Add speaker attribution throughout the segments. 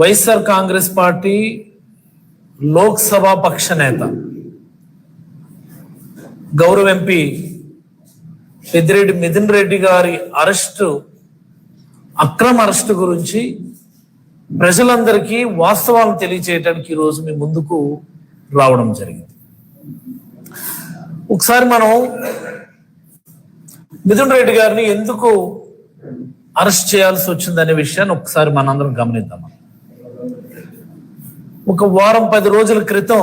Speaker 1: YSR Congress party Lok Sabha పక్ష నేత. గౌరవ ఎంపీ పెద్దిరెడ్డి మిథున్ రెడ్డి గారి అరెస్టు అక్రమ అరెస్టు గురించి ప్రజలందరికీ వాస్తవాలను తెలియచేయడానికి ఈరోజు మీ ముందుకు రావడం జరిగింది. ఒకసారి మనం మిథున్ రెడ్డి గారిని ఎందుకు అరెస్ట్ చేయాల్సి వచ్చిందనే విషయాన్ని ఒకసారి మనందరం గమనిద్దాం ఒక వారం పది రోజుల క్రితం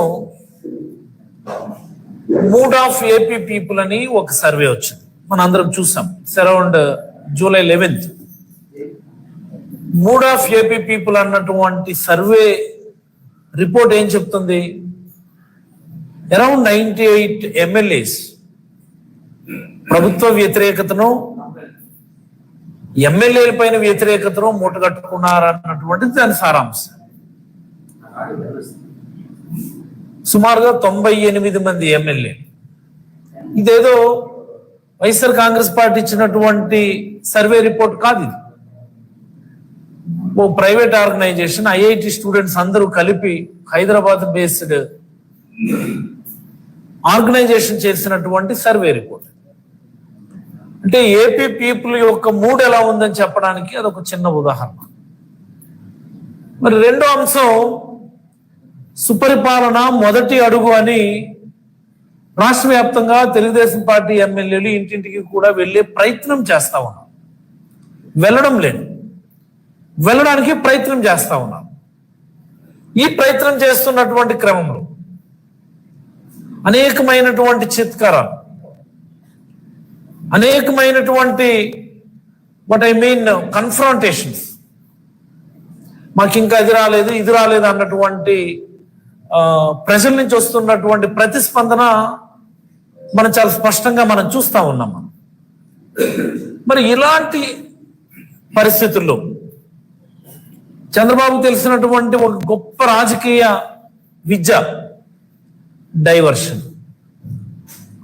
Speaker 1: మూడ్ ఆఫ్ ఏపీ పీపుల్ అని ఒక సర్వే వచ్చింది. అందరం చూసాం. Around July eleventh mood of AP people అన్నటువంటి సర్వే రిపోర్ట్ ఏం చెప్తుంది? అరౌండ్ నైంటీ ఎయిట్ ఎమ్మెల్యేస్ ప్రభుత్వ వ్యతిరేకతను ఎమ్మెల్యేల పైన వ్యతిరేకతను మూటగట్టుకున్నారన్నటువంటిది దాని సారాంశం. సుమారుగా తొంభై ఎనిమిది మంది ఎమ్మెల్యే. ఇదేదో వైఎస్ఆర్ కాంగ్రెస్ పార్టీ ఇచ్చినటువంటి సర్వే రిపోర్ట్ కాదు ఇది. ఓ ప్రైవేట్ ఆర్గనైజేషన్ ఐఐటి స్టూడెంట్స్ అందరూ కలిపి హైదరాబాద్ బేస్డ్ ఆర్గనైజేషన్ చేసినటువంటి సర్వే రిపోర్ట్. అంటే ఏపీ పీపుల్ యొక్క మూడ్ ఎలా ఉందని చెప్పడానికి అదొక చిన్న ఉదాహరణ. మరి రెండో అంశం సుపరిపాలన మొదటి అడుగు అని రాష్ట్ర వ్యాప్తంగా తెలుగుదేశం పార్టీ ఎమ్మెల్యేలు ఇంటింటికి కూడా వెళ్ళే ప్రయత్నం చేస్తా ఉన్నాం. వెళ్ళడం లేదు. వెళ్ళడానికి ప్రయత్నం చేస్తా ఉన్నాం. ఈ ప్రయత్నం చేస్తున్నటువంటి క్రమంలో అనేకమైనటువంటి చిత్కారాలు అనేకమైనటువంటి వాట్ ఐ మీన్ కన్ఫ్రాంటేషన్స్ మాకు ఇంకా ఇది రాలేదు ఇది రాలేదు అన్నటువంటి ప్రజల నుంచి వస్తున్నటువంటి ప్రతిస్పందన మనం చాలా స్పష్టంగా మనం చూస్తా ఉన్నాం మనం. మరి ఇలాంటి పరిస్థితుల్లో చంద్రబాబు తెలిసినటువంటి ఒక గొప్ప రాజకీయ విద్య డైవర్షన్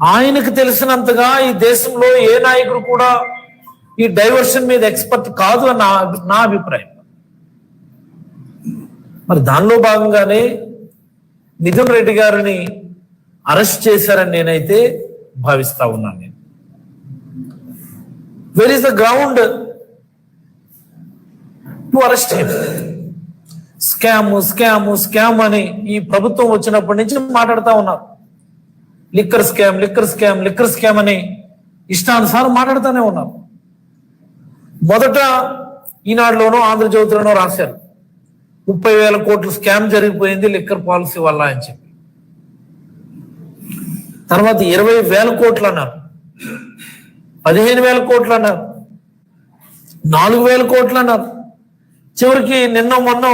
Speaker 1: ఆయనకు తెలిసినంతగా ఈ దేశంలో ఏ నాయకుడు కూడా ఈ డైవర్షన్ మీద ఎక్స్పర్ట్ కాదు అని నా నా అభిప్రాయం మరి దానిలో భాగంగానే మిథున్ రెడ్డి గారిని అరెస్ట్ చేశారని నేనైతే భావిస్తా ఉన్నాను నేను. Where is the ground to arrest him scam scam scam అని ఈ ప్రభుత్వం వచ్చినప్పటి నుంచి మాట్లాడుతా ఉన్నారు. Liquor scam liquor scam liquor scam అని ఇష్టానుసారం మాట్లాడుతూనే ఉన్నారు. మొదట ఈనాడులోనో ఆంధ్రజ్యోతిలోనో రాశారు. ముప్పై వేల కోట్ల స్కామ్ జరిగిపోయింది లిక్కర్ పాలసీ వల్ల అని చెప్పి. తర్వాత ఇరవై వేల కోట్లు అన్నారు పదిహేను వేల కోట్లు అన్నారు నాలుగు వేల కోట్లు అన్నారు చివరికి నిన్న మొన్న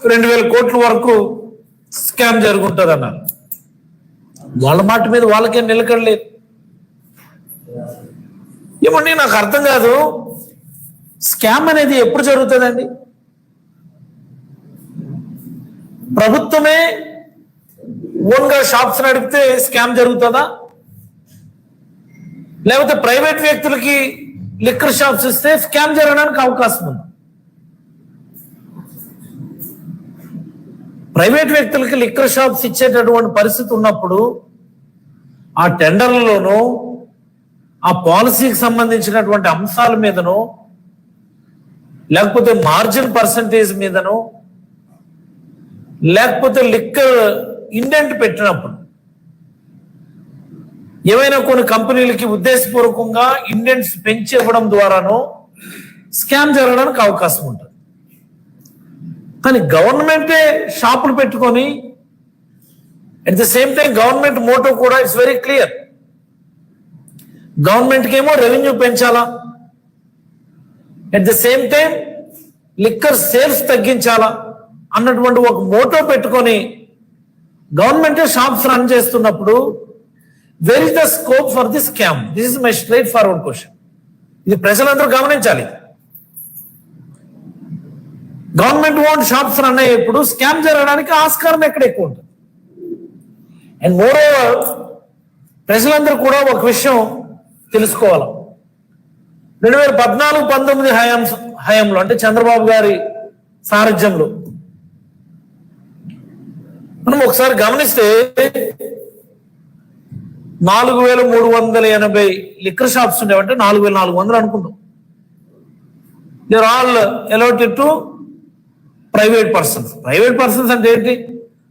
Speaker 1: రెండు వేల కోట్ల వరకు స్కామ్ జరుగుంటుంది అన్నారు వాళ్ళ మాట మీద వాళ్ళకే నిలకడలేదు ఏమండి నాకు అర్థం కాదు. స్కామ్ అనేది ఎప్పుడు జరుగుతుందండి? ప్రభుత్వమే ఓన్గా షాప్స్ నడిపితే స్కామ్ జరుగుతుందా? లేకపోతే ప్రైవేట్ వ్యక్తులకి లిక్కర్ షాప్స్ ఇస్తే స్కామ్ జరగడానికి అవకాశం ఉంది? ప్రైవేట్ వ్యక్తులకి లిక్కర్ షాప్స్ ఇచ్చేటటువంటి పరిస్థితి ఉన్నప్పుడు ఆ టెండర్లలోనూ ఆ పాలసీకి సంబంధించినటువంటి అంశాల మీదనో లేకపోతే మార్జిన్ పర్సంటేజ్ మీదనో లేకపోతే లిక్కర్ ఇండెంట్ పెట్టినప్పుడు. ఏవైనా కొన్ని కంపెనీలకి ఉద్దేశపూర్వకంగా ఇండెంట్స్ పెంచి ఇవ్వడం ద్వారానో స్కామ్ జరగడానికి అవకాశం ఉంటుంది. కానీ గవర్నమెంటే షాపులు పెట్టుకొని at the same time government motto కూడా ఇట్స్ వెరీ క్లియర్. గవర్నమెంట్కి ఏమో revenue పెంచాలా? At the same time liquor sales తగ్గించాలా? అన్నటువంటి ఒక మోటో పెట్టుకొని గవర్నమెంట్ షాప్స్ రన్ చేస్తున్నప్పుడు where is the scope for the scam this is my straightforward question ఇది ప్రజలందరూ గమనించాలి. గవర్నమెంట్ ఓన్ షాప్స్ రన్ అయ్యేప్పుడు స్కామ్ జరగడానికి ఆస్కారం ఎక్కడ ఎక్కువ ఉంటుంది? అండ్ మోర్ ఓవర్ ప్రజలందరూ కూడా ఒక విషయం తెలుసుకోవాలి. రెండు వేల పద్నాలుగు పంతొమ్మిది హయాం హయాంలో అంటే చంద్రబాబు గారి సారథ్యంలో మనం ఒకసారి గమనిస్తే నాలుగు వేల మూడు వందల ఎనభై లిక్కర్ షాప్స్ ఉండేవంటే నాలుగు వేల నాలుగు వందలు అనుకుంటాం. They're all allotted to private persons private persons అంటే ఏంటి?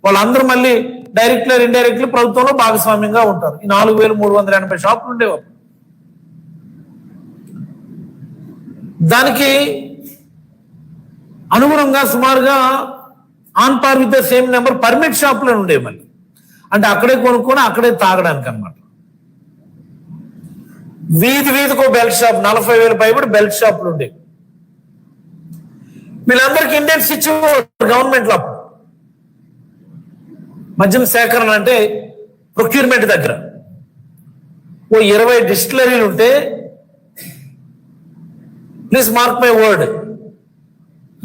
Speaker 1: వాళ్ళందరూ మళ్ళీ డైరెక్ట్లీ ఇండైరెక్ట్లీ ప్రభుత్వంలో భాగస్వామ్యంగా ఉంటారు. ఈ నాలుగు వేల మూడు వందల ఎనభై షాపులు ఉండేవారు దానికి అనుగుణంగా సుమారుగా on par with the same number permit షాప్లో ఉండే మళ్ళీ. అంటే అక్కడే కొనుక్కొని అక్కడే తాగడానికి అన్నమాట వీధి వీధికో బెల్ట్ షాప్ నలభై వేల పైబడి బెల్ట్ షాపులు ఉండే. వీళ్ళందరికీ ఇండెక్స్ ఇచ్చేవారు గవర్నమెంట్లో అప్పుడు. మద్యం సేకరణ అంటే ప్రొక్యూర్మెంట్ దగ్గర. ఓ ఇరవై డిస్టిలరీలు ఉంటే ప్లీజ్ మార్క్ మై వర్డ్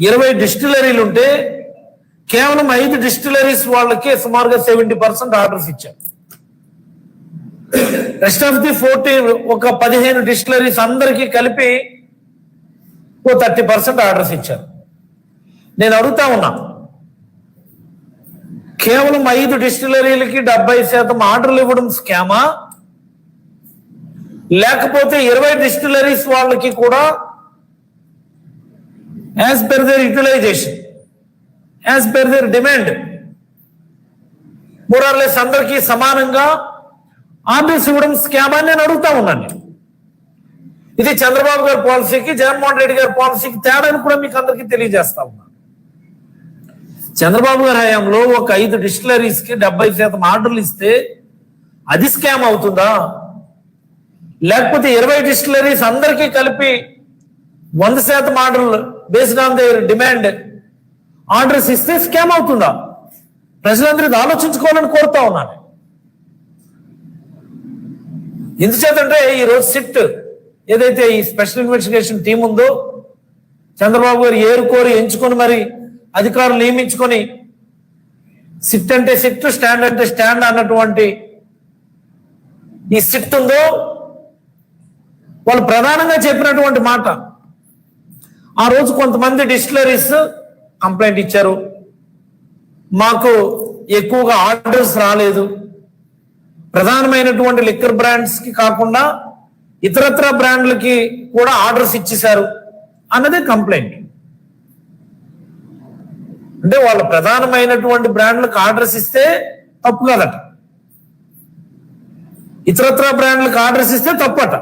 Speaker 1: ఇరవై డిస్టిలరీలు ఉంటే కేవలం ఐదు డిస్టిలరీస్ వాళ్ళకే సుమారుగా సెవెంటీ పర్సెంట్ ఆర్డర్స్ ఇచ్చారు. రెస్ట్ ఆఫ్ ది ఫోర్టీన్ ఒక పదిహేను డిస్టిలరీస్ అందరికీ కలిపి ఓ థర్టీ పర్సెంట్ ఆర్డర్స్ ఇచ్చారు. నేను అడుగుతా ఉన్నా కేవలం ఐదు డిస్టిలరీలకి డెబ్బై శాతం ఆర్డర్లు ఇవ్వడం స్కామా? లేకపోతే ఇరవై డిస్టిలరీస్ వాళ్ళకి కూడా as per their utilization. As per their demand more or less అందరికీ సమానంగా ఆర్డర్స్ ఇవ్వడం స్కామ్ అని నేను అడుగుతా ఉన్నాను. ఇది చంద్రబాబు గారి పాలసీకి జగన్మోహన్ రెడ్డి గారి పాలసీకి తేడాని కూడా మీకు అందరికీ తెలియజేస్తా ఉన్నాను చంద్రబాబు గారి హయాంలో ఒక ఐదు డిస్టిలరీస్కి డెబ్బై శాతం ఆర్డర్లు ఇస్తే అది స్కామ్ అవుతుందా? లేకపోతే ఇరవై డిస్టిలరీస్ అందరికీ కలిపి వంద శాతం ఆర్డర్లు based on their demand orders ఇస్తే స్కామ్ అవుతుందా? ప్రజలందరూ ఇది ఆలోచించుకోవాలని కోరుతా ఉన్నాను ఎందుచేతంటే ఈ రోజు సిట్ ఏదైతే ఈ స్పెషల్ ఇన్వెస్టిగేషన్ టీం ఉందో చంద్రబాబు గారు ఏరుకోరి ఎంచుకొని మరి అధికారులు నియమించుకొని సిట్ అంటే సిట్ స్టాండ్ అంటే స్టాండ్ అన్నటువంటి ఈ సిట్ ఉందో వాళ్ళు ప్రధానంగా చెప్పినటువంటి మాట. ఆ రోజు కొంతమంది డిస్టిలరీస్ కంప్లైంట్ ఇచ్చారు. మాకు ఎక్కువగా ఆర్డర్స్ రాలేదు. ప్రధానమైనటువంటి లిక్కర్ బ్రాండ్స్కి కాకుండా ఇతరత్ర బ్రాండ్లకి కూడా ఆర్డర్స్ ఇచ్చేశారు అన్నదే కంప్లైంట్. అంటే వాళ్ళ ప్రధానమైనటువంటి బ్రాండ్లకు ఆర్డర్స్ ఇస్తే తప్పు కాదట. ఇతరత్ర బ్రాండ్లకు ఆర్డర్స్ ఇస్తే తప్పట.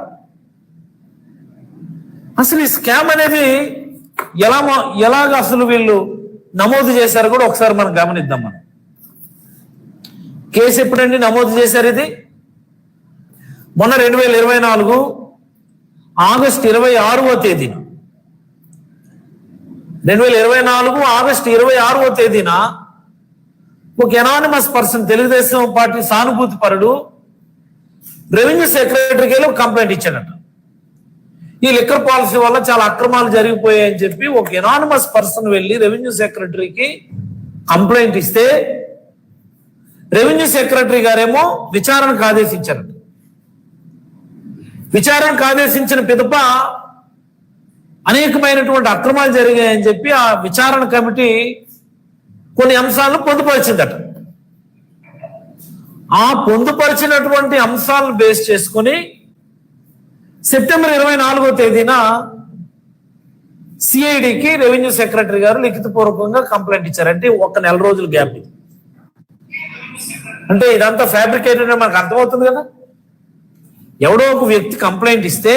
Speaker 1: అసలు ఈ స్కామ్ అనేది ఎలా ఎలాగ అసలు వీళ్ళు నమోదు చేశారు కూడా ఒకసారి మనం గమనిద్దాం మనం. కేసు ఎప్పుడండి నమోదు చేశారు ఇది? మొన్న రెండు వేల ఇరవై నాలుగు ఆగస్టు ఇరవై ఆరవ తేదీన. రెండు వేల ఇరవై నాలుగు ఆగస్టు ఇరవై ఆరవ తేదీన ఒక ఎనానిమస్ పర్సన్ తెలుగుదేశం పార్టీ సానుభూతి పరుడు రెవెన్యూ సెక్రటరీకి వెళ్ళి ఒక కంప్లైంట్ ఇచ్చాడట. ఈ లిక్కర్ పాలసీ వల్ల చాలా అక్రమాలు జరిగిపోయాయని చెప్పి ఒక ఎనానమస్ పర్సన్ వెళ్ళి రెవెన్యూ సెక్రటరీకి కంప్లైంట్ ఇస్తే రెవెన్యూ సెక్రటరీ గారేమో విచారణకు ఆదేశించారు విచారణకు ఆదేశించిన పిదప అనేకమైనటువంటి అక్రమాలు జరిగాయని చెప్పి ఆ విచారణ కమిటీ కొన్ని అంశాలను పొందుపరిచిందట. ఆ పొందుపరిచినటువంటి అంశాలను బేస్ చేసుకుని సెప్టెంబర్ ఇరవై నాలుగో తేదీన సిఐడికి రెవెన్యూ సెక్రటరీ గారు లిఖితపూర్వకంగా కంప్లైంట్ ఇచ్చారు. అంటే ఒక నెల రోజుల గ్యాప్ ఇది. అంటే ఇదంతా ఫ్యాబ్రికేటెడ్ మనకు అర్థమవుతుంది కదా? ఎవడో ఒక వ్యక్తి కంప్లైంట్ ఇస్తే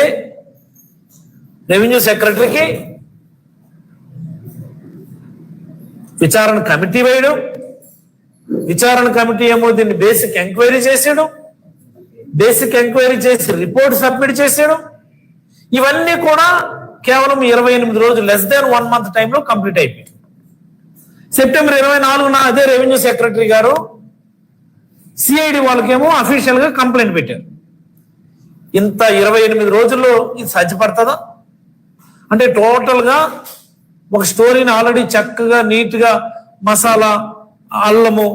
Speaker 1: రెవెన్యూ సెక్రటరీకి విచారణ కమిటీ వేయడం విచారణ కమిటీ ఏమో దీన్ని బేసిక్ ఎంక్వైరీ చేసేయడం బేసిక్ ఎంక్వైరీ చేసి రిపోర్ట్ సబ్మిట్ చేశాడు ఇవన్నీ కూడా కేవలం ఇరవై ఎనిమిది రోజులు లెస్ దాన్ వన్ మంత్ టైంలో కంప్లీట్ అయిపోయింది సెప్టెంబర్ ఇరవై నాలుగున అదే రెవెన్యూ సెక్రటరీ గారు సిఐడి వాళ్ళకేమో అఫీషియల్గా కంప్లైంట్ పెట్టారు. ఇంత ఇరవై ఎనిమిది రోజుల్లో ఇది సాధ్యపడుతుందా? అంటే టోటల్గా ఒక స్టోరీని ఆల్రెడీ చక్కగా నీట్గా మసాలా అల్లము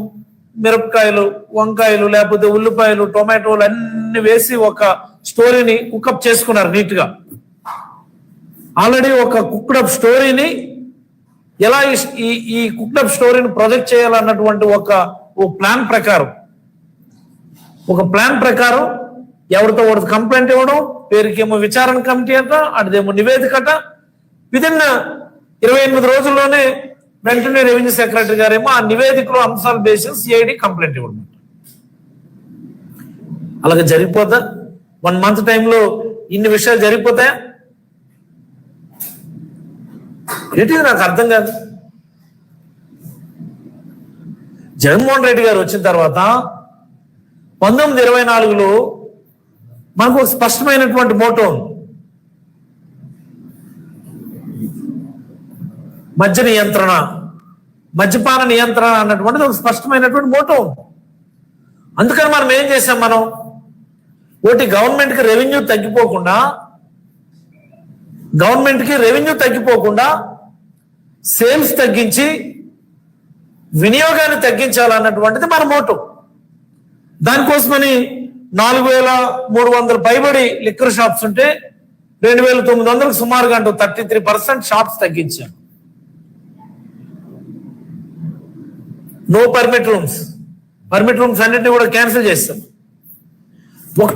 Speaker 1: మిరపకాయలు వంకాయలు లేకపోతే ఉల్లిపాయలు టొమాటోలు అన్ని వేసి ఒక స్టోరీని కుకప్ చేసుకున్నారు నీట్గా ఆల్రెడీ ఒక కుక్డ్ స్టోరీని ఎలా ఈ- ఈ ఈ కుక్డప్ స్టోరీని ప్రొజెక్ట్ చేయాలన్నటువంటి ఒక ఓ ప్లాన్ ప్రకారం ఒక ప్లాన్ ప్రకారం ఎవరితో ఒకటి కంప్లైంట్ ఇవ్వడం పేరుకేమో విచారణ కమిటీ అట అటుదేమో నివేదిక అట. విదిన్ ఇరవై ఎనిమిది రోజుల్లోనే వెంటనే రెవెన్యూ సెక్రటరీ గారేమో ఆ నివేదికలో అంశాలు బేసిస్ సిఐడి కంప్లైంట్ ఇవ్వడం. అలాగే జరిగిపోతా. వన్ మంత్ టైంలో ఇన్ని విషయాలు జరిగిపోతాయా? ఏంటిది నాకు అర్థం కాదు. జగన్మోహన్ రెడ్డి గారు వచ్చిన తర్వాత పంతొమ్మిది ఇరవై నాలుగులో మనకు ఒక స్పష్టమైనటువంటి మోటో ఉంది. మద్య నియంత్రణ మద్యపాన నియంత్రణ అన్నటువంటిది ఒక స్పష్టమైనటువంటి మోటో. అందుకని మనం ఏం చేసాం మనం? ఒకటి గవర్నమెంట్కి రెవెన్యూ తగ్గిపోకుండా గవర్నమెంట్కి రెవెన్యూ తగ్గిపోకుండా సేల్స్ తగ్గించి వినియోగాన్ని తగ్గించాలన్నటువంటిది మన మోటో. దానికోసమని నాలుగు వేల మూడు వందల పైబడి లిక్కర్ షాప్స్ ఉంటే రెండు వేల తొమ్మిది వందలకు సుమారుగా అంటూ thirty three percent shops తగ్గించాం. No permit rooms permit rooms అన్నింటినీ కూడా క్యాన్సిల్ చేస్తాం. ఒక్క